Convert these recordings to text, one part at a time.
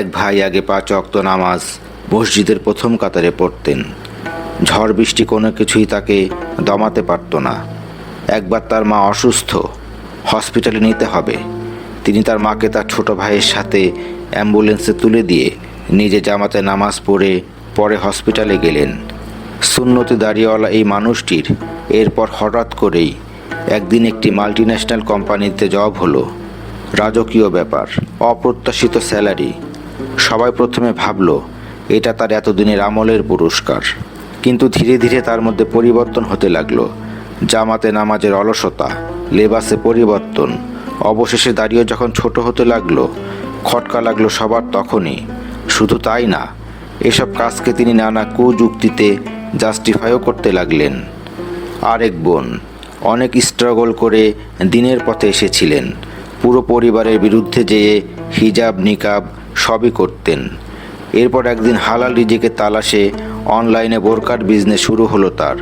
এক ভাই আগে পাঁচ অক্ত নামাজ মসজিদের প্রথম কাতারে পড়তেন। ঝড় বৃষ্টি কোনো কিছুই তাকে দমাতে পারত না। একবার তার মা অসুস্থ, হসপিটালে নিতে হবে। তিনি তার মাকে তার ছোট ভাইয়ের সাথে অ্যাম্বুলেন্সে তুলে দিয়ে নিজে জামাতে নামাজ পড়ে পরে হসপিটালে গেলেন। সুন্নতি দাঁড়িয়েওয়ালা এই মানুষটির এরপর হঠাৎ করেই একদিন একটি মাল্টিন্যাশনাল কোম্পানিতে জব হলো। রাজকীয় ব্যাপার, অপ্রত্যাশিত স্যালারি সবাই প্রথমে ভাবল, এটা তার এতদিনের আমলের পুরস্কার। কিন্তু ধীরে ধীরে তার মধ্যে পরিবর্তন হতে লাগল। জামাতে নামাজের অলসতা, লেবাসে পরিবর্তন, অবশেষে দাঁড়িয়ে যখন ছোট হতে লাগল, খটকা লাগল সবার তখনই। শুধু তাই না, এসব কাজকে তিনি নানা কুযুক্তিতে জাস্টিফাইও করতে লাগলেন। আরেক বোন, অনেক স্ট্রাগল করে দিনের পথে এসেছিলেন। পুরো পরিবারের বিরুদ্ধে যেয়ে হিজাব, নিকাব সবই করতেন। এরপর একদিন হালাল রিজিকে তালাশে অনলাইনে বোরকার বিজনেস শুরু হলো তার।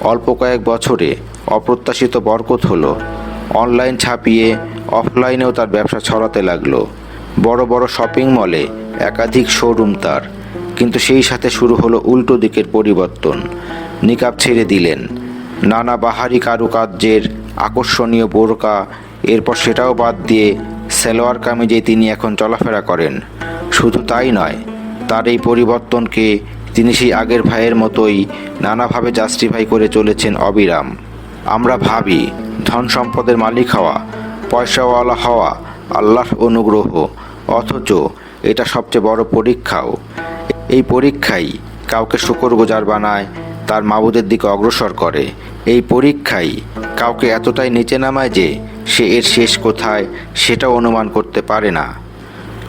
অল্প কয়েক বছরে অপ্রত্যাশিত বরকত হলো। অনলাইন ছাপিয়ে অফলাইনেও তার ব্যবসা ছড়াতে লাগল। বড় বড় শপিং মলে একাধিক শোরুম তার। কিন্তু সেই সাথে শুরু হলো উল্টো দিকের পরিবর্তন। নিকাব ছেড়ে দিলেন। নানা বাহারি কারুকার্যের আকর্ষণীয় বোরকা, এরপর সেটাও বাদ দিয়ে সেলোয়ার কামিজে তিনি এখন চলাফেরা করেন। শুধু তাই নয়, তার এই পরিবর্তনকে তিনি সেই আগের ভাইয়ের মতোই নানাভাবে জাস্টিফাই করে চলেছেন অবিরাম। আমরা ভাবি, ধন সম্পদের মালিক হওয়া, পয়সাওয়ালা হওয়া আল্লাহর অনুগ্রহ, অথচ এটা সবচেয়ে বড় পরীক্ষাও। এই পরীক্ষাই কাউকে শুকরগুজার বানায়, তার মাবুদের দিকে অগ্রসর করে। এই পরীক্ষাই কাউকে এতটাই নিচে নামায় যে সে এর শেষ কোথায় সেটা অনুমান করতে পারে না।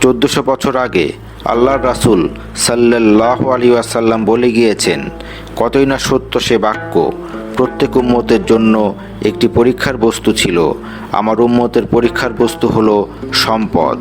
চোদ্দশো বছর আগে আল্লাহর রাসুল সাল্লাহ আলী আসাল্লাম বলে গিয়েছেন, কতই না সত্য সে বাক্য, প্রত্যেক উম্মতের জন্য একটি পরীক্ষার বস্তু ছিল। আমার উম্মতের পরীক্ষার বস্তু হল সম্পদ।